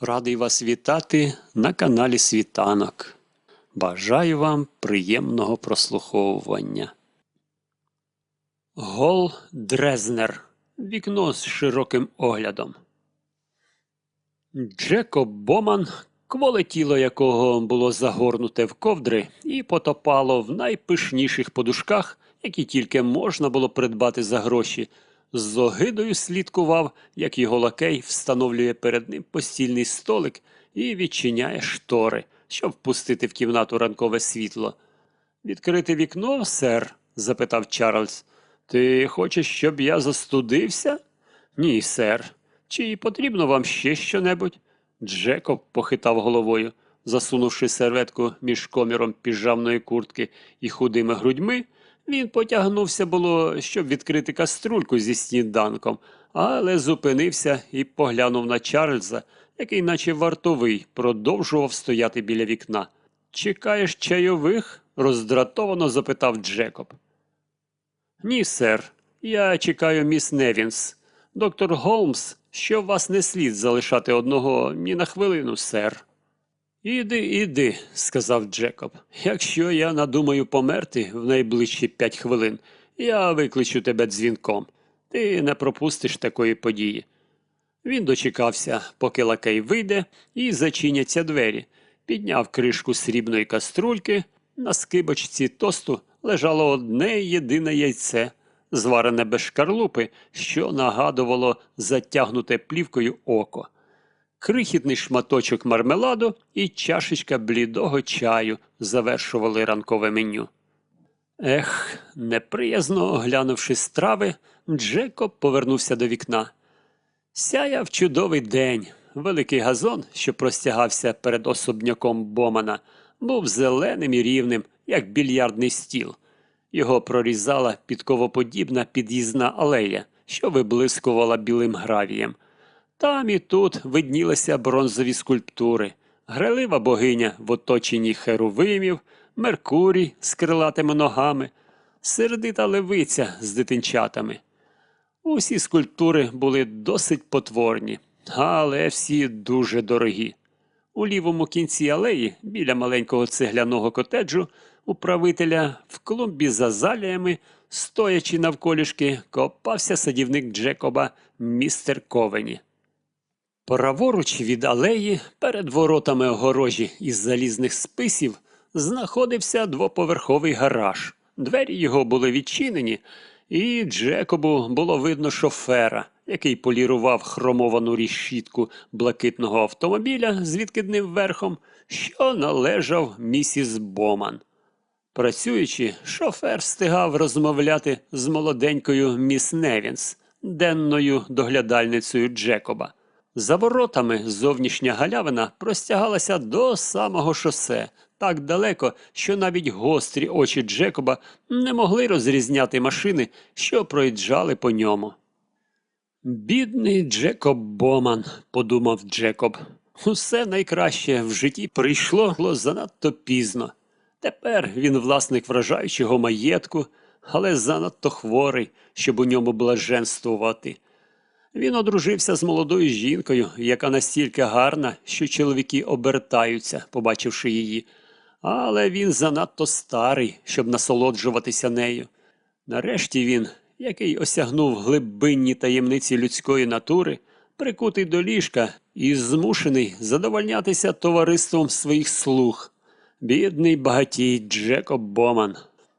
Радий вас вітати на каналі Світанок. Бажаю вам приємного прослуховування. Гол Дрезнер. Вікно з широким оглядом. Джекоб Боман, кволе тіло якого було загорнуте в ковдри і потопало в найпишніших подушках, які тільки можна було придбати за гроші, з огидою слідкував, як його лакей встановлює перед ним постільний столик і відчиняє штори, щоб впустити в кімнату ранкове світло. Відкрити вікно, сер? запитав Чарльз. Ти хочеш, щоб я застудився? Ні, сер. Чи потрібно вам ще щонебудь? Джекоб похитав головою, засунувши серветку між коміром піжамної куртки і худими грудьми, він потягнувся було, щоб відкрити каструльку зі сніданком, але зупинився і поглянув на Чарльза, який, наче вартовий, продовжував стояти біля вікна. Чекаєш чайових? роздратовано запитав Джекоб. Ні, сер. Я чекаю міс Невінс. Доктор Голмс, що вас не слід залишати одного ні на хвилину, сер. Іди, іди, сказав Джекоб. Якщо я надумаю померти в найближчі п'ять хвилин, я викличу тебе дзвінком. Ти не пропустиш такої події. Він дочекався, поки лакей вийде, і зачиняться двері, підняв кришку срібної каструльки. На скибочці тосту лежало одне єдине яйце, зварене без шкарлупи, що нагадувало затягнуте плівкою око крихітний шматочок мармеладу і чашечка блідого чаю завершували ранкове меню. Ех, неприязно оглянувши страви, Джекоб повернувся до вікна. Сяяв чудовий день. Великий газон, що простягався перед особняком Бомана, був зеленим і рівним, як більярдний стіл. Його прорізала підковоподібна під'їзна алея, що виблискувала білим гравієм. Там і тут виднілися бронзові скульптури, грайлива богиня в оточенні херувимів, Меркурій з крилатими ногами, сердита левиця з дитинчатами. Усі скульптури були досить потворні, але всі дуже дорогі. У лівому кінці алеї, біля маленького цегляного котеджу, управителя в клумбі за заліями, стоячи навколішки, копався садівник Джекоба містер Ковені. Праворуч від алеї, перед воротами огорожі із залізних списів, знаходився двоповерховий гараж. Двері його були відчинені, і Джекобу було видно шофера, який полірував хромовану рішітку блакитного автомобіля з відкидним верхом, що належав місіс Боман. Працюючи, шофер встигав розмовляти з молоденькою міс Невінс, денною доглядальницею Джекоба. За воротами зовнішня галявина простягалася до самого шосе, так далеко, що навіть гострі очі Джекоба не могли розрізняти машини, що проїжджали по ньому. Бідний Джекоб Боман, подумав Джекоб. Усе найкраще в житті прийшло занадто пізно. Тепер він власник вражаючого маєтку, але занадто хворий, щоб у ньому блаженствувати. Він одружився з молодою жінкою, яка настільки гарна, що чоловіки обертаються, побачивши її, але він занадто старий, щоб насолоджуватися нею. Нарешті він, який осягнув глибинні таємниці людської натури, прикутий до ліжка і змушений задовольнятися товариством своїх слуг. Бідний багатій Джекоб Боман.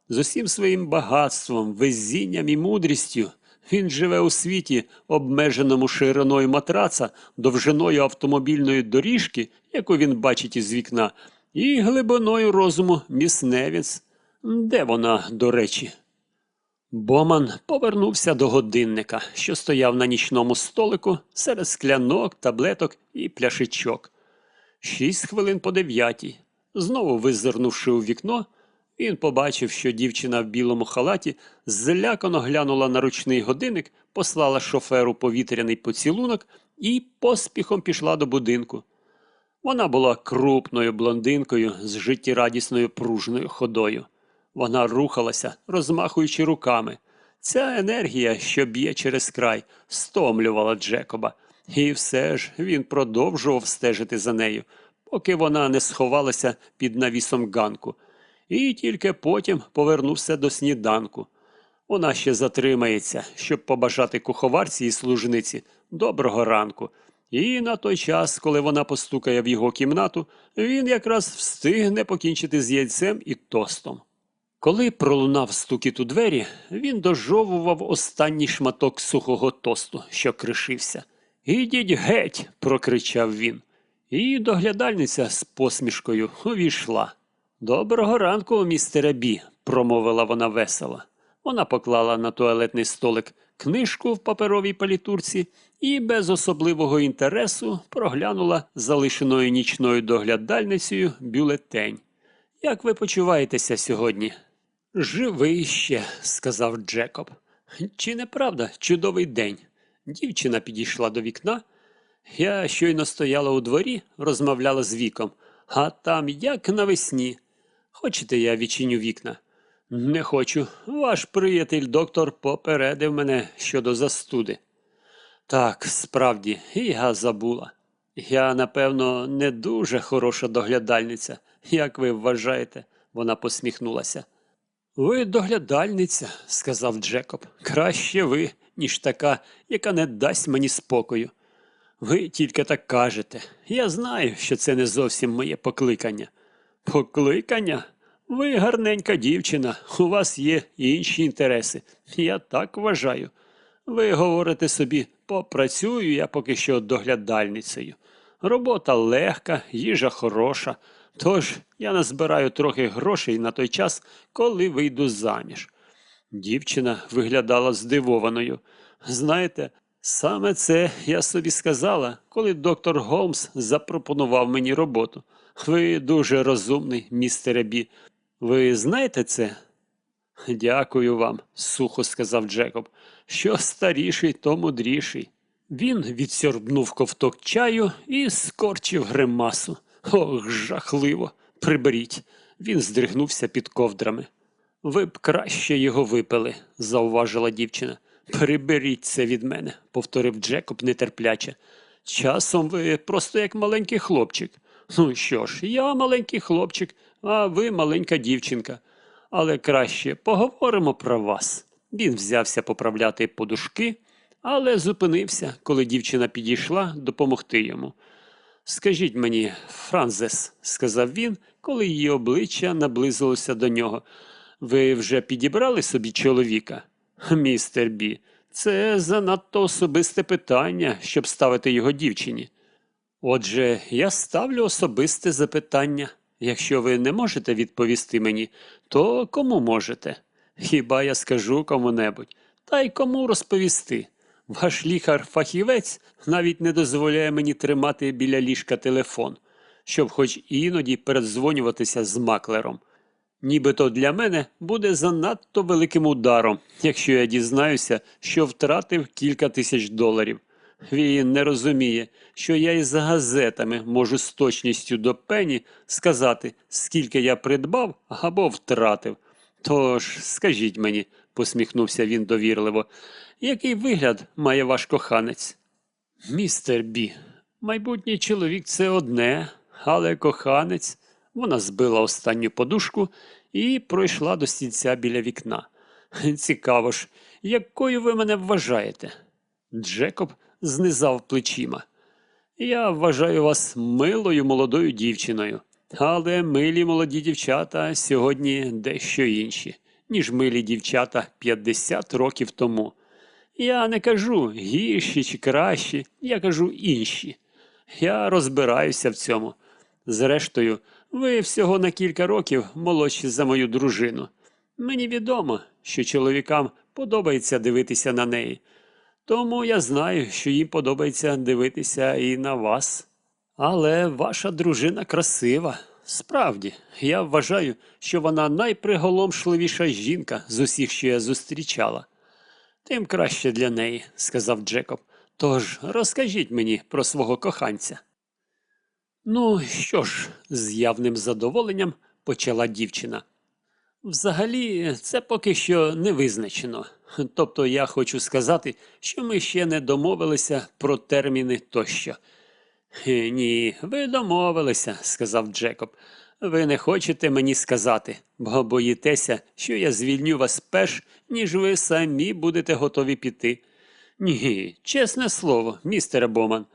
З усім своїм багатством, везінням і мудрістю. Він живе у світі, обмеженому шириною матраца, довжиною автомобільної доріжки, яку він бачить із вікна, і глибиною розуму міс Невіс. Де вона, до речі? Боман повернувся до годинника, що стояв на нічному столику серед склянок, таблеток і пляшечок. Шість хвилин по дев'ятій. Знову визирнувши у вікно, він побачив, що дівчина в білому халаті злякано глянула на ручний годинник, послала шоферу повітряний поцілунок і поспіхом пішла до будинку. Вона була крупною блондинкою з життєрадісною пружною ходою. Вона рухалася, розмахуючи руками. Ця енергія, що б'є через край, стомлювала Джекоба. І все ж він продовжував стежити за нею, поки вона не сховалася під навісом ганку, і тільки потім повернувся до сніданку. Вона ще затримається, щоб побажати куховарці і служниці доброго ранку. І на той час, коли вона постукає в його кімнату, він якраз встигне покінчити з яйцем і тостом. Коли пролунав стукіт у двері, він дожовував останній шматок сухого тосту, що кришився. Ідіть геть. прокричав він. І доглядальниця з посмішкою увійшла. Доброго ранку, містере Бі, промовила вона весело. Вона поклала на туалетний столик книжку в паперовій палітурці і без особливого інтересу проглянула залишеною нічною доглядальницею бюлетень. Як ви почуваєтеся сьогодні? Живий ще, сказав Джекоб. Чи не правда, чудовий день? Дівчина підійшла до вікна. Я щойно стояла у дворі, розмовляла з віком, а там як навесні. Хочете, я відчиню вікна? Не хочу. Ваш приятель доктор попередив мене щодо застуди. Так, справді, я забула. Я, напевно, не дуже хороша доглядальниця, як ви вважаєте, вона посміхнулася. Ви доглядальниця, сказав Джекоб. Краще ви, ніж така, яка не дасть мені спокою. Ви тільки так кажете. Я знаю, що це не зовсім моє покликання. Покликання? Ви гарненька дівчина, у вас є інші інтереси. Я так вважаю. Ви говорите собі, попрацюю я поки що доглядальницею. Робота легка, їжа хороша. Тож я назбираю трохи грошей на той час, коли вийду заміж. Дівчина виглядала здивованою. Знаєте, саме це я собі сказала, коли доктор Голмс запропонував мені роботу. Ви дуже розумний, містере Бі. Ви знаєте це? Дякую вам, сухо сказав Джекоб. Що старіший, то мудріший. Він відсьорбнув ковток чаю і скорчив гримасу. Ох, жахливо. Приберіть. Він здригнувся під ковдрами. Ви б краще його випили, зауважила дівчина. Приберіть це від мене, повторив Джекоб нетерпляче. Часом ви просто як маленький хлопчик. Ну що ж, я маленький хлопчик, а ви маленька дівчинка. Але краще поговоримо про вас. Він взявся поправляти подушки, але зупинився, коли дівчина підійшла допомогти йому. Скажіть мені, Франзес, сказав він, коли її обличчя наблизилося до нього. Ви вже підібрали собі чоловіка? Містер Бі, це занадто особисте питання, щоб ставити його дівчині. Отже, я ставлю особисте запитання. Якщо ви не можете відповісти мені, то кому можете? Хіба я скажу кому-небудь, та й кому розповісти? Ваш лікар-фахівець навіть не дозволяє мені тримати біля ліжка телефон, щоб хоч іноді передзвонюватися з маклером. Нібито для мене буде занадто великим ударом, якщо я дізнаюся, що втратив кілька тисяч доларів. Він не розуміє, що я із газетами можу з точністю до пені сказати, скільки я придбав або втратив. Тож, скажіть мені, посміхнувся він довірливо, який вигляд має ваш коханець? Містер Бі, майбутній чоловік це одне, але коханець. Вона збила останню подушку і пройшла до стільця біля вікна. Цікаво ж, якою ви мене вважаєте? Джекоб знизав плечима. Я вважаю вас милою молодою дівчиною, але милі молоді дівчата сьогодні дещо інші, ніж милі дівчата 50 років тому. Я не кажу гірші чи кращі, я кажу інші. Я розбираюся в цьому. Зрештою, ви всього на кілька років молодші за мою дружину. Мені відомо, що чоловікам подобається дивитися на неї. Тому я знаю, що їм подобається дивитися і на вас. Але ваша дружина красива. Справді, я вважаю, що вона найприголомшливіша жінка з усіх, що я зустрічала. Тим краще для неї, сказав Джекоб. Тож розкажіть мені про свого коханця. Ну, що ж, з явним задоволенням почала дівчина. Взагалі, це поки що не визначено. Тобто я хочу сказати, що ми ще не домовилися про терміни тощо. «Е, Ні, ви домовилися, сказав Джекоб. Ви не хочете мені сказати, бо боїтеся, що я звільню вас перш, ніж ви самі будете готові піти. Ні, чесне слово, містере Боман.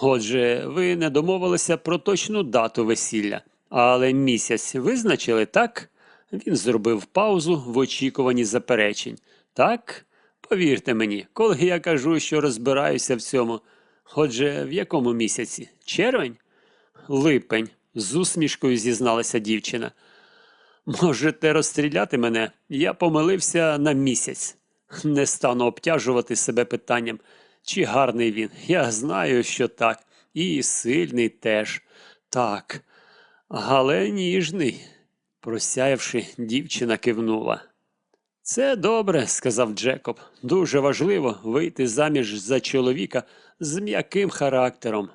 Отже, ви не домовилися про точну дату весілля, але місяць визначили, так? Він зробив паузу в очікуванні заперечень. Так? Повірте мені, коли я кажу, що розбираюся в цьому. Отже, в якому місяці? Червень? Липень, з усмішкою зізналася дівчина. Можете розстріляти мене, я помилився на місяць. Не стану обтяжувати себе питанням, чи гарний він. Я знаю, що так, і сильний теж. Так, але ніжний. Просяявши, дівчина кивнула. Це добре, сказав Джекоб. Дуже важливо вийти заміж за чоловіка з м'яким характером.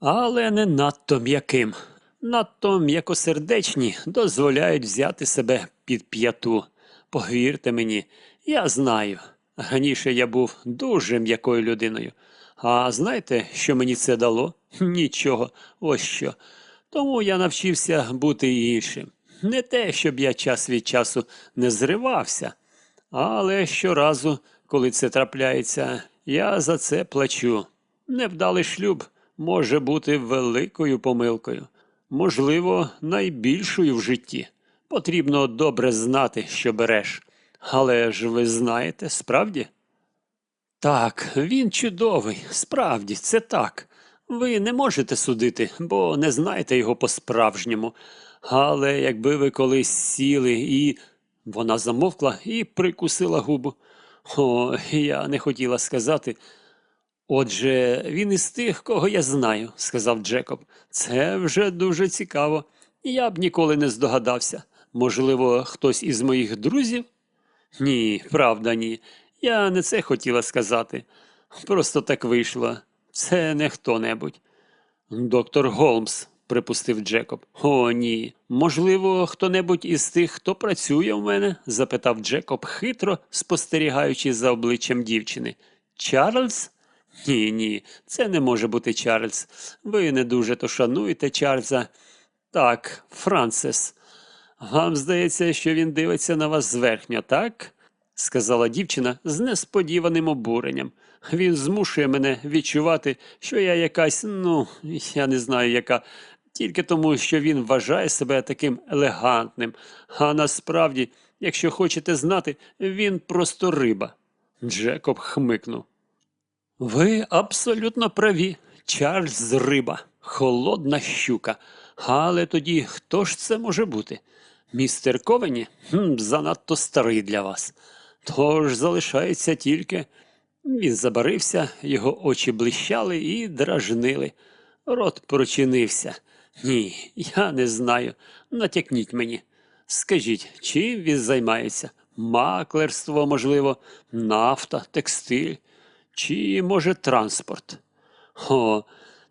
Але не надто м'яким. Надто м'якосердечні дозволяють взяти себе під п'яту. Повірте мені, я знаю. Раніше я був дуже м'якою людиною. А знаєте, що мені це дало? Нічого, ось що. Тому я навчився бути іншим. Не те, щоб я час від часу не зривався, але щоразу, коли це трапляється, я за це плачу. Невдалий шлюб може бути великою помилкою, можливо, найбільшою в житті. Потрібно добре знати, що береш. Але ж ви знаєте, справді? Так, він чудовий, справді, це так. Ви не можете судити, бо не знаєте його по-справжньому. Але якби ви колись сіли і. Вона замовкла і прикусила губу. О, я не хотіла сказати. Отже, він із тих, кого я знаю, сказав Джекоб. Це вже дуже цікаво. Я б ніколи не здогадався. Можливо, хтось із моїх друзів? Ні, правда, ні. Я не це хотіла сказати. Просто так вийшло. Це не хто-небудь. Доктор Голмс, припустив Джекоб. О, ні. Можливо, хто-небудь із тих, хто працює в мене? запитав Джекоб, хитро спостерігаючи за обличчям дівчини. Чарльз? Ні, ні, це не може бути Чарльз. Ви не дуже то шануєте Чарльза. Так, Франсис. Вам здається, що він дивиться на вас зверхньо, так? сказала дівчина з несподіваним обуренням. Він змушує мене відчувати, що я якась, ну, я не знаю яка, тільки тому, що він вважає себе таким елегантним. А насправді, якщо хочете знати, він просто риба. Джекоб хмикнув. Ви абсолютно праві. Чарльз риба, холодна щука. Але тоді хто ж це може бути? Містер Ковені хм, занадто старий для вас. Тож залишається тільки. Він забарився, його очі блищали і дражнили. Рот прочинився. Ні, я не знаю. Натякніть мені. Скажіть, чим він займається? Маклерство, можливо, нафта, текстиль, чи, може, транспорт? О,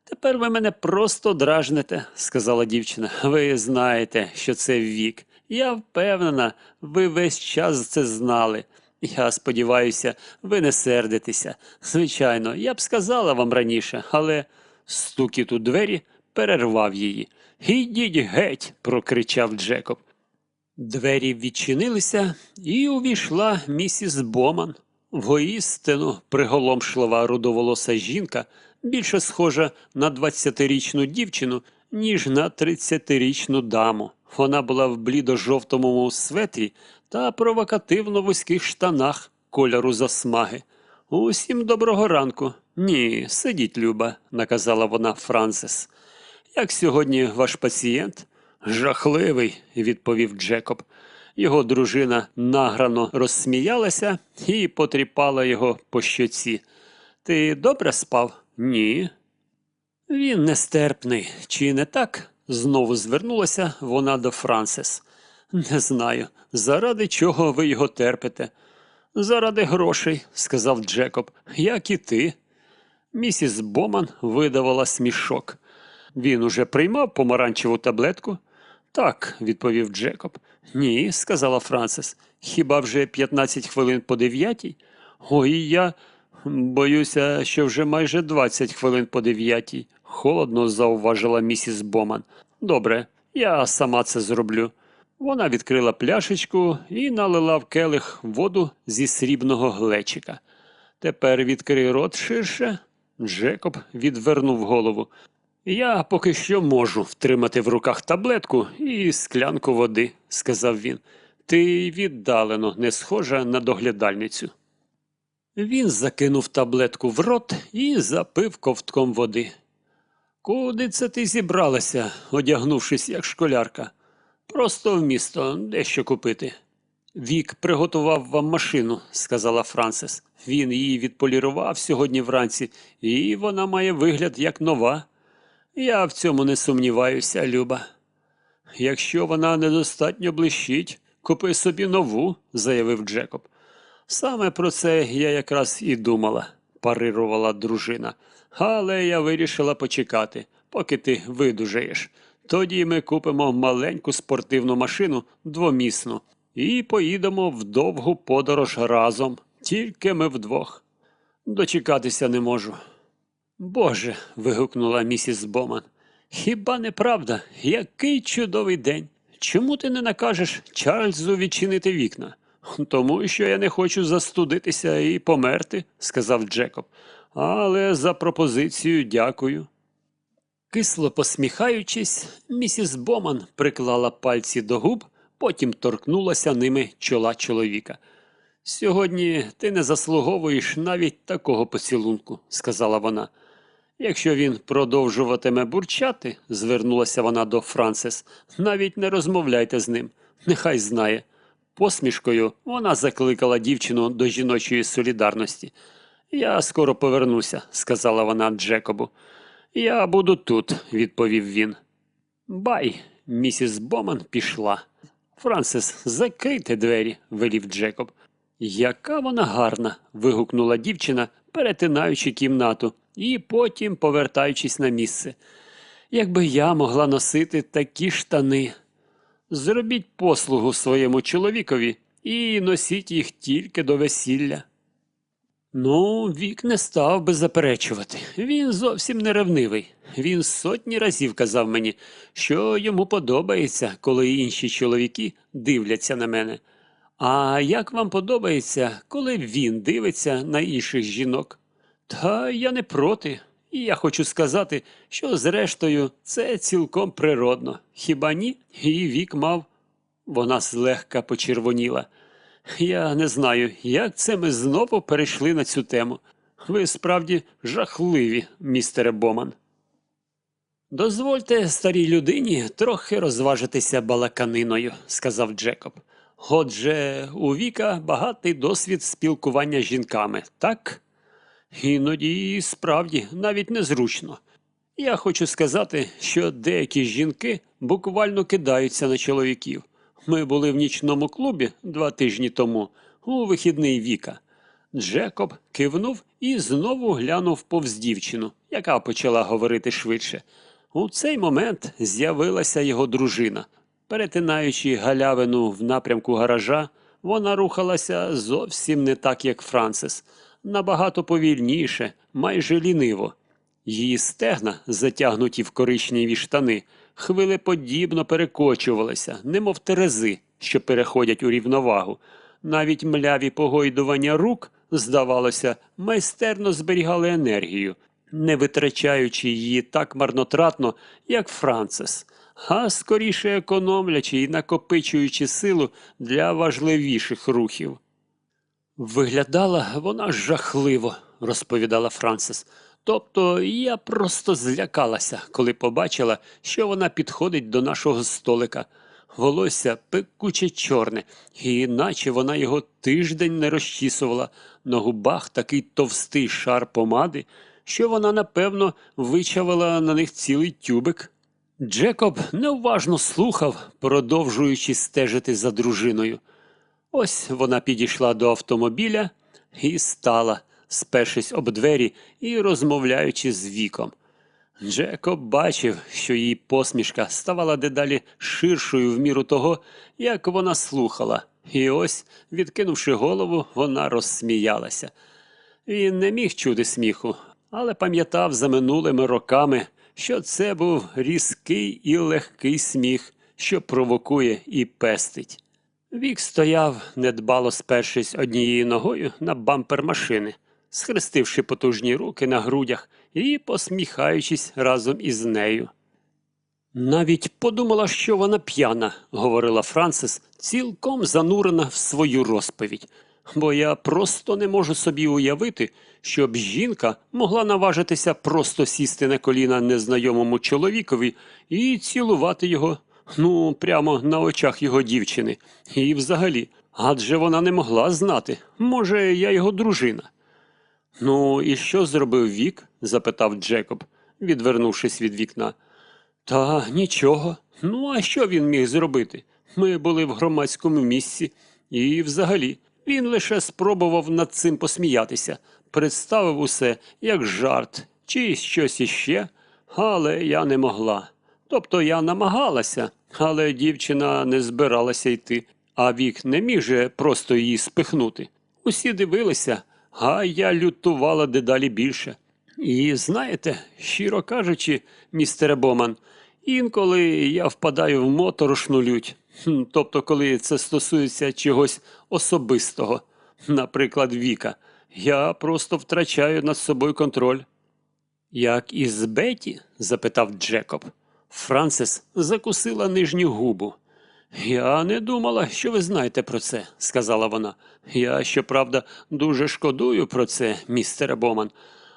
тепер ви мене просто дражните, сказала дівчина. Ви знаєте, що це вік. Я впевнена, ви весь час це знали. Я сподіваюся, ви не сердитеся. Звичайно, я б сказала вам раніше, але стукіт у двері перервав її. Ідіть геть, прокричав Джекоб. Двері відчинилися, і увійшла місіс Боман. Воістину приголомшлива рудоволоса жінка, більше схожа на 20-річну дівчину, ніж на 30-річну даму. Вона була в блідо-жовтому светрі та провокативно вузьких штанах кольору засмаги. Усім доброго ранку. Ні, сидіть, Люба, наказала вона Франсис. Як сьогодні ваш пацієнт? Жахливий, відповів Джекоб. Його дружина награно розсміялася і потріпала його по щоці. Ти добре спав? Ні. Він нестерпний, чи не так? Знову звернулася вона до Франсис. Не знаю, заради чого ви його терпите. Заради грошей, сказав Джекоб, як і ти. Місіс Боман видавала смішок. Він уже приймав помаранчеву таблетку. Так, відповів Джекоб. Ні, сказала Франсис. Хіба вже 15 хвилин по дев'ятій? Ой, я боюся, що вже майже 20 хвилин по дев'ятій. Холодно зауважила місіс Боман. Добре, я сама це зроблю. Вона відкрила пляшечку і налила в келих воду зі срібного глечика. Тепер відкрий рот ширше. Джекоб відвернув голову. Я поки що можу втримати в руках таблетку і склянку води, сказав він. Ти віддалено не схожа на доглядальницю. Він закинув таблетку в рот і запив ковтком води. Куди це ти зібралася, одягнувшись як школярка? Просто в місто дещо купити. Вік приготував вам машину, сказала Франсис. Він її відполірував сьогодні вранці, і вона має вигляд як нова. Я в цьому не сумніваюся, Люба. Якщо вона недостатньо блищить, купи собі нову, заявив Джекоб. Саме про це я якраз і думала, парирувала дружина. Але я вирішила почекати, поки ти видужаєш. Тоді ми купимо маленьку спортивну машину двомісну і поїдемо в довгу подорож разом, тільки ми вдвох. Дочекатися не можу. Боже. вигукнула місіс Боман. Хіба не правда? Який чудовий день. Чому ти не накажеш Чарльзу відчинити вікна? Тому що я не хочу застудитися і померти, сказав Джекоб. Але за пропозицію дякую. Кисло посміхаючись, місіс Боман приклала пальці до губ, потім торкнулася ними чола чоловіка. Сьогодні ти не заслуговуєш навіть такого поцілунку, сказала вона. Якщо він продовжуватиме бурчати, звернулася вона до Франсис, навіть не розмовляйте з ним, нехай знає. Посмішкою вона закликала дівчину до жіночої солідарності. Я скоро повернуся, сказала вона Джекобу. Я буду тут, відповів він. Бай, місіс Боман пішла. Франсис, закрийте двері, велів Джекоб. Яка вона гарна. вигукнула дівчина, перетинаючи кімнату і потім повертаючись на місце. Якби я могла носити такі штани. Зробіть послугу своєму чоловікові і носіть їх тільки до весілля. Ну, вік не став би заперечувати. Він зовсім не ревнивий. Він сотні разів казав мені, що йому подобається, коли інші чоловіки дивляться на мене. А як вам подобається, коли він дивиться на інших жінок? Та я не проти. І я хочу сказати, що зрештою це цілком природно. Хіба ні? І вік мав. Вона злегка почервоніла. Я не знаю, як це ми знову перейшли на цю тему. Ви справді жахливі, містере Боман. Дозвольте старій людині трохи розважитися балаканиною, сказав Джекоб. Отже, у Віка багатий досвід спілкування з жінками, так? Іноді справді навіть незручно. Я хочу сказати, що деякі жінки буквально кидаються на чоловіків. Ми були в нічному клубі два тижні тому, у вихідний віка. Джекоб кивнув і знову глянув повз дівчину, яка почала говорити швидше. У цей момент з'явилася його дружина. Перетинаючи галявину в напрямку гаража, вона рухалася зовсім не так, як Франсис, набагато повільніше, майже ліниво. Її стегна, затягнуті в коричневі штани, хвилеподібно перекочувалися, немов терези, що переходять у рівновагу. Навіть мляві погойдування рук, здавалося, майстерно зберігали енергію, не витрачаючи її так марнотратно, як Францис, а скоріше економлячи і накопичуючи силу для важливіших рухів. Виглядала вона жахливо, розповідала Франсис. Тобто я просто злякалася, коли побачила, що вона підходить до нашого столика. Волосся пекуче чорне, і наче вона його тиждень не розчісувала, на губах такий товстий шар помади, що вона, напевно, вичавила на них цілий тюбик. Джекоб неуважно слухав, продовжуючи стежити за дружиною. Ось вона підійшла до автомобіля і стала, спершись об двері і розмовляючи з віком. Джекоб бачив, що її посмішка ставала дедалі ширшою в міру того, як вона слухала, і ось, відкинувши голову, вона розсміялася. Він не міг чути сміху, але пам'ятав за минулими роками, що це був різкий і легкий сміх, що провокує і пестить. Вік стояв, недбало спершись однією ногою на бампер машини, схрестивши потужні руки на грудях і посміхаючись разом із нею. Навіть подумала, що вона п'яна, говорила Франсис, цілком занурена в свою розповідь. Бо я просто не можу собі уявити, щоб жінка могла наважитися просто сісти на коліна незнайомому чоловікові і цілувати його, ну, прямо на очах його дівчини. І взагалі, адже вона не могла знати, може, я його дружина. Ну, і що зробив Вік? запитав Джекоб, відвернувшись від вікна. Та нічого. Ну, а що він міг зробити? Ми були в громадському місці, і взагалі він лише спробував над цим посміятися, представив усе як жарт чи щось іще, але я не могла. Тобто я намагалася, але дівчина не збиралася йти, а вік не міг же просто її спихнути. Усі дивилися, а я лютувала дедалі більше. І знаєте, щиро кажучи, містере Боман, інколи я впадаю в моторошну лють. Тобто, коли це стосується чогось особистого, наприклад, віка, я просто втрачаю над собою контроль. Як із Беті? запитав Джекоб. Франсис закусила нижню губу. Я не думала, що ви знаєте про це, сказала вона. Я, щоправда, дуже шкодую про це, містере Боман.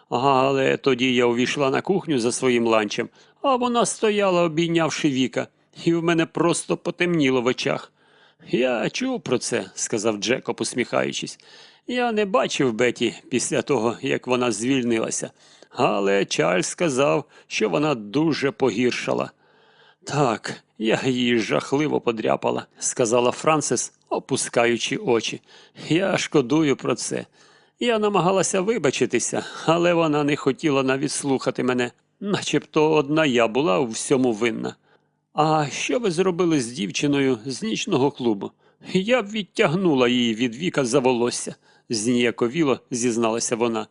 Але тоді я увійшла на кухню за своїм ланчем, а вона стояла, обійнявши віка, і в мене просто потемніло в очах. Я чув про це, сказав Джекоб, усміхаючись. Я не бачив Беті після того, як вона звільнилася, але Чарльз сказав, що вона дуже погіршала. Так, я її жахливо подряпала, сказала Франсис, опускаючи очі. Я шкодую про це. Я намагалася вибачитися, але вона не хотіла навіть слухати мене, начебто одна я була у всьому винна. А що ви зробили з дівчиною з нічного клубу? Я б відтягнула її від віка за волосся, зніяковіло зізналася вона.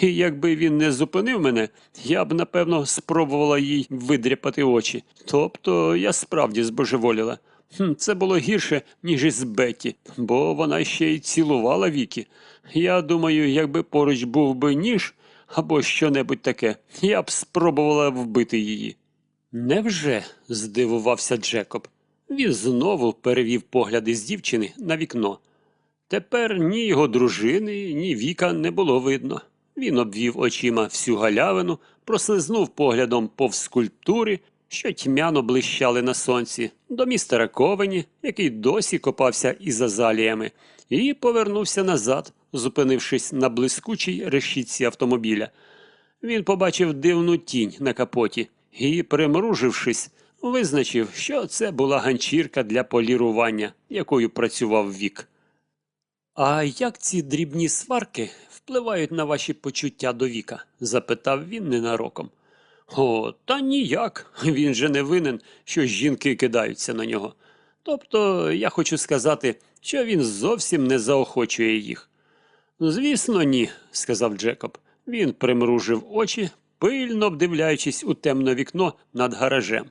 І якби він не зупинив мене, я б, напевно, спробувала їй видряпати очі. Тобто я справді збожеволіла. Це було гірше, ніж із Бетті, бо вона ще й цілувала віки. Я думаю, якби поруч був би ніж або що-небудь таке, я б спробувала вбити її. Невже? здивувався Джекоб. Він знову перевів погляди з дівчини на вікно. Тепер ні його дружини, ні віка не було видно. Він обвів очима всю галявину, прослизнув поглядом повз скульптури, що тьмяно блищали на сонці, до містера Ковені, який досі копався із азаліями, і повернувся назад, зупинившись на блискучій решітці автомобіля. Він побачив дивну тінь на капоті і, примружившись, визначив, що це була ганчірка для полірування, якою працював вік. А як ці дрібні сварки впливають на ваші почуття до віка? запитав він ненароком. О, та ніяк. Він же не винен, що жінки кидаються на нього. Тобто, я хочу сказати, що він зовсім не заохочує їх. Звісно, ні, сказав Джекоб. Він примружив очі, пильно вдивляючись у темне вікно над гаражем.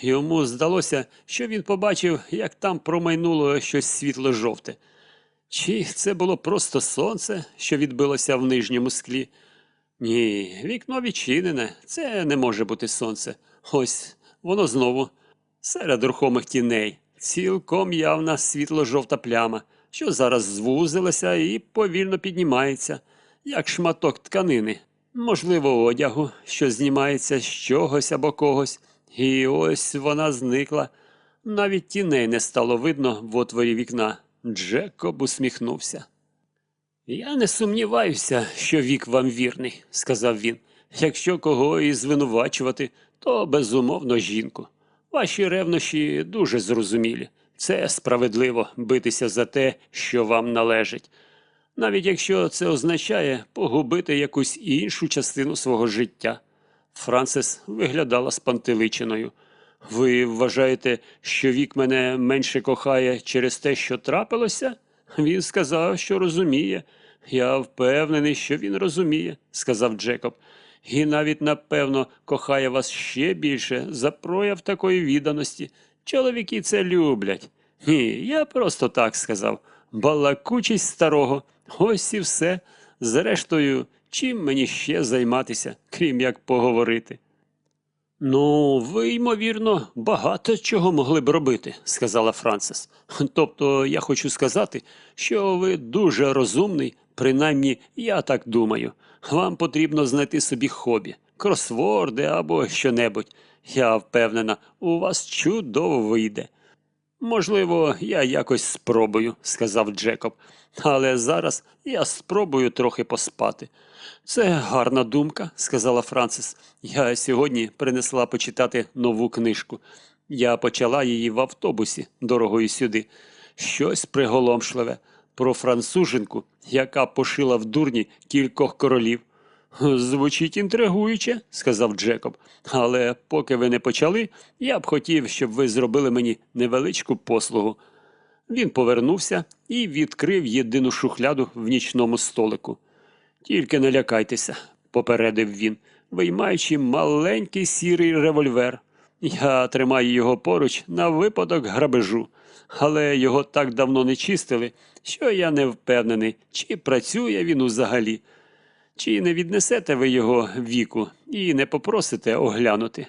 Йому здалося, що він побачив, як там промайнуло щось світло-жовте. Чи це було просто сонце, що відбилося в нижньому склі? Ні, вікно відчинене, це не може бути сонце. Ось воно знову серед рухомих тіней, цілком явна світло-жовта пляма, що зараз звузилася і повільно піднімається, як шматок тканини, можливо, одягу, що знімається з чогось або когось, і ось вона зникла. Навіть тіней не стало видно в отворі вікна. Джекоб усміхнувся. Я не сумніваюся, що вік вам вірний, сказав він. Якщо кого і звинувачувати, то безумовно жінку. Ваші ревнощі дуже зрозумілі. Це справедливо битися за те, що вам належить. Навіть якщо це означає погубити якусь іншу частину свого життя. Франсис виглядала спантеличеною. Ви вважаєте, що вік мене менше кохає через те, що трапилося? Він сказав, що розуміє. Я впевнений, що він розуміє, сказав Джекоб. І навіть, напевно, кохає вас ще більше за прояв такої відданості. Чоловіки це люблять. Ні, я просто так сказав. Балакучість старого. Ось і все. Зрештою, чим мені ще займатися, крім як поговорити? Ну, ви, ймовірно, багато чого могли б робити, сказала Франсис. Тобто я хочу сказати, що ви дуже розумний, принаймні я так думаю. Вам потрібно знайти собі хобі, кросворди або що-небудь. Я впевнена, у вас чудово вийде. Можливо, я якось спробую, сказав Джекоб, але зараз я спробую трохи поспати. Це гарна думка, сказала Франсис. Я сьогодні принесла почитати нову книжку. Я почала її в автобусі дорогою сюди. Щось приголомшливе про француженку, яка пошила в дурні кількох королів. Звучить інтригуюче, сказав Джекоб. Але поки ви не почали, я б хотів, щоб ви зробили мені невеличку послугу. Він повернувся і відкрив єдину шухляду в нічному столику. Тільки не лякайтеся, попередив він, виймаючи маленький сірий револьвер. Я тримаю його поруч на випадок грабежу, але його так давно не чистили, що я не впевнений, чи працює він взагалі. Чи не віднесете ви його віку і не попросите оглянути?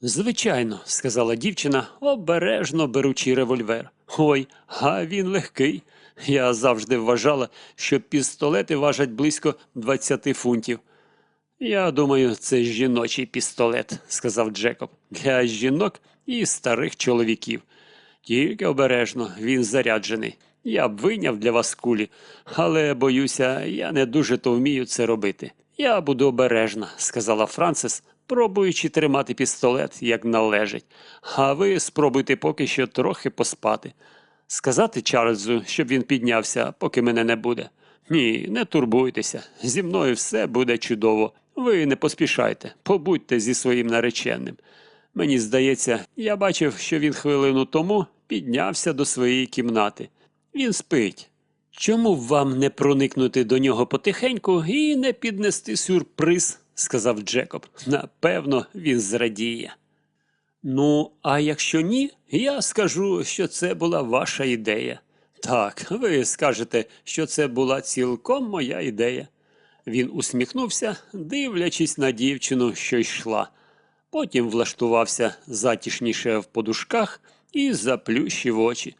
Звичайно, сказала дівчина, обережно беручи револьвер. Ой, а він легкий. Я завжди вважала, що пістолети важать близько 20 фунтів. Я думаю, це жіночий пістолет, сказав Джекоб, для жінок і старих чоловіків. Тільки обережно, він заряджений. Я б вийняв для вас кулі, але боюся, я не дуже то вмію це робити. Я буду обережна, сказала Франсис, пробуючи тримати пістолет, як належить. А ви спробуйте поки що трохи поспати. Сказати Чарльзу, щоб він піднявся, поки мене не буде. Ні, не турбуйтеся. Зі мною все буде чудово. Ви не поспішайте, побудьте зі своїм нареченим. Мені здається, я бачив, що він хвилину тому піднявся до своєї кімнати. Він спить. Чому б вам не проникнути до нього потихеньку і не піднести сюрприз, сказав Джекоб. Напевно, він зрадіє. Ну, а якщо ні, я скажу, що це була ваша ідея. Так, ви скажете, що це була цілком моя ідея. Він усміхнувся, дивлячись на дівчину, що йшла. Потім влаштувався затішніше в подушках і заплющив очі.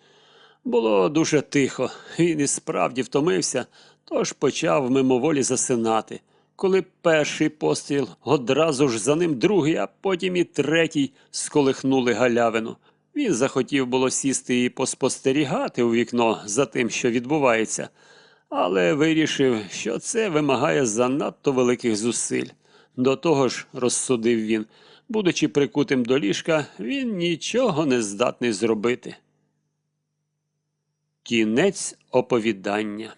Було дуже тихо, він і справді втомився, тож почав мимоволі засинати. Коли перший постріл, одразу ж за ним другий, а потім і третій сколихнули галявину. Він захотів було сісти і поспостерігати у вікно за тим, що відбувається, але вирішив, що це вимагає занадто великих зусиль. До того ж, розсудив він, будучи прикутим до ліжка, він нічого не здатний зробити. Кінець оповідання